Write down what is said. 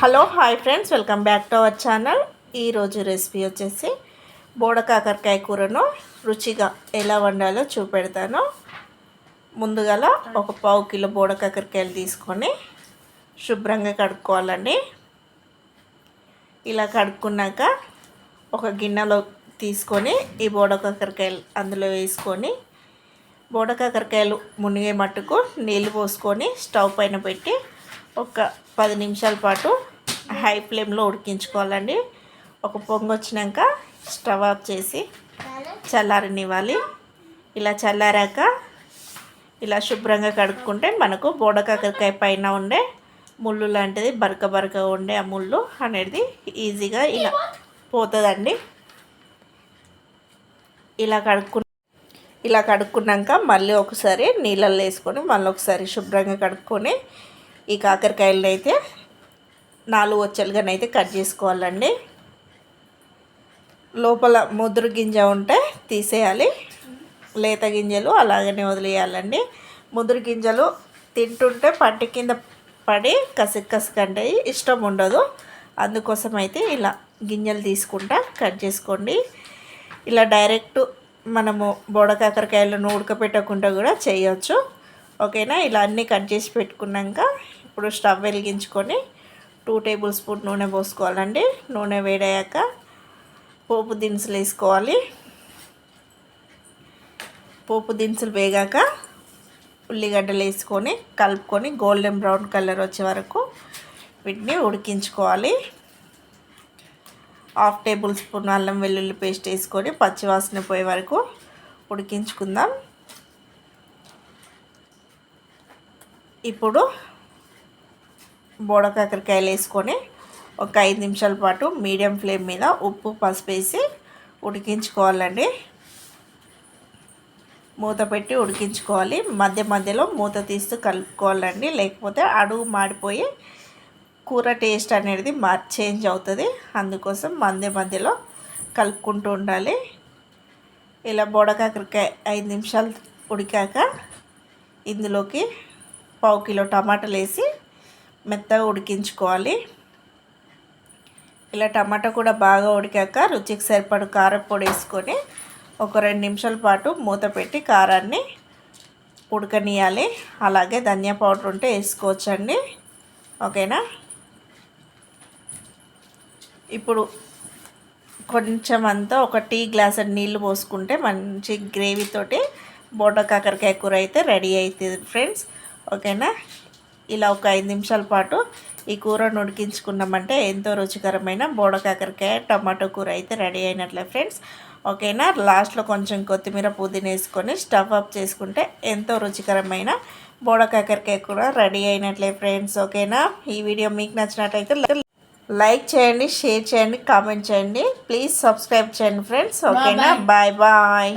Hello hi friends welcome back to our channel. ఈరోజు recipe వచ్చేసి బోడకాకరకాయ కూరను రుచిగా ఎలా వండాలో చూపెడతాను. ముందుగా ఒక పావు కిలో బోడకాకరకాయలు తీసుకొని శుభ్రంగా కడుక్కోవాలండి. ఇలా కడుక్కున్నాక ఒక గిన్నెలో తీసుకొని ఈ బోడకాకరకాయలు అందులో వేసుకొని బోడకాకరకాయలు మునిగే మట్టుకు నీళ్ళు పోసుకొని స్టవ్ పైన పెట్టి ఒక పది నిమిషాల పాటు హై ఫ్లేమ్లో ఉడికించుకోవాలండి. ఒక పొంగు వచ్చినాక స్టవ్ ఆఫ్ చేసి చల్లారనివ్వాలి. ఇలా చల్లారాక ఇలా శుభ్రంగా కడుక్కుంటే మనకు బోడకాకరకాయ పైన ఉండే ముళ్ళు లాంటిది బరక బరక ఉండే ఆ ముళ్ళు అనేది ఈజీగా ఇలా పోతుందండి. ఇలా కడుక్కు ఇలా కడుక్కున్నాక మళ్ళీ ఒకసారి నీళ్ళల్లో వేసుకొని మళ్ళీ ఒకసారి శుభ్రంగా కడుక్కొని ఈ కాకరకాయలను అయితే నాలుగు వచ్చలుగానైతే కట్ చేసుకోవాలండి. లోపల ముదురు గింజ ఉంటే తీసేయాలి. లేత గింజలు అలాగనే వదిలేయాలండి. ముదురు గింజలు తింటుంటే పట్టి కింద పడి కసిక్ ఇష్టం ఉండదు. అందుకోసం అయితే ఇలా గింజలు తీసుకుంటా కట్ చేసుకోండి. ఇలా డైరెక్ట్ మనము బోడ కాకరకాయలను ఉడకపెట్టకుండా కూడా చేయొచ్చు. ఓకేనా? ఇలా అన్నీ కట్ చేసి పెట్టుకున్నాక ఇప్పుడు స్టవ్ వెలిగించుకొని టూ టేబుల్ స్పూన్ నూనె పోసుకోవాలండి. నూనె వేడయ్యాక పోపు దినుసులు వేసుకోవాలి. పోపు దినుసులు వేగాక ఉల్లిగడ్డలు వేసుకొని కలుపుకొని గోల్డెన్ బ్రౌన్ కలర్ వచ్చే వరకు వీటిని ఉడికించుకోవాలి. హాఫ్ టేబుల్ స్పూన్ అల్లం వెల్లుల్లి పేస్ట్ వేసుకొని పచ్చివాసన పోయే వరకు ఉడికించుకుందాం. ఇప్పుడు బోడకాకరకాయలు వేసుకొని ఒక ఐదు నిమిషాల పాటు మీడియం ఫ్లేమ్ మీద ఉప్పు పసుపు వేసి ఉడికించుకోవాలండి. మూత పెట్టి ఉడికించుకోవాలి. మధ్య మధ్యలో మూత తీస్తూ కలుపుకోవాలండి. లేకపోతే అడుగు మాడిపోయి కూర టేస్ట్ అనేది మా చేంజ్ అవుతుంది. అందుకోసం మధ్య మధ్యలో కలుపుకుంటూ ఉండాలి. ఇలా బోడకాకరకాయ ఐదు నిమిషాలు ఉడికాక ఇందులోకి పావు కిలో టమాటాలు వేసి మెత్తగా ఉడికించుకోవాలి. ఇలా టమాటా కూడా బాగా ఉడికాక రుచికి సరిపడు కారపొడి వేసుకొని ఒక రెండు నిమిషాల పాటు మూత పెట్టి కారాన్ని ఉడకనియాలి. అలాగే ధనియా పౌడర్ ఉంటే వేసుకోవచ్చండి. ఓకేనా? ఇప్పుడు కొంచెం అంతా ఒక టీ గ్లాస్ నీళ్ళు పోసుకుంటే మంచి గ్రేవీతోటి బోట కాకరకాయ కూర అయితే రెడీ అవుతుంది ఫ్రెండ్స్. ఓకేనా? ఇలా ఒక ఐదు నిమిషాల పాటు ఈ కూరను ఉడికించుకున్నామంటే ఎంతో రుచికరమైన బోడ కాకరకాయ టమాటో కూర అయితే రెడీ అయినట్లే ఫ్రెండ్స్. ఓకేనా? లాస్ట్లో కొంచెం కొత్తిమీర పుదీనా వేసుకొని స్టవ్ అప్ చేసుకుంటే ఎంతో రుచికరమైన బోడ కాకరకాయ కూర రెడీ అయినట్లే ఫ్రెండ్స్. ఓకేనా? ఈ వీడియో మీకు నచ్చినట్లయితే లైక్ చేయండి షేర్ చేయండి కామెంట్ చేయండి. ప్లీజ్ సబ్స్క్రైబ్ చేయండి ఫ్రెండ్స్. ఓకేనా? బాయ్. బాయ్.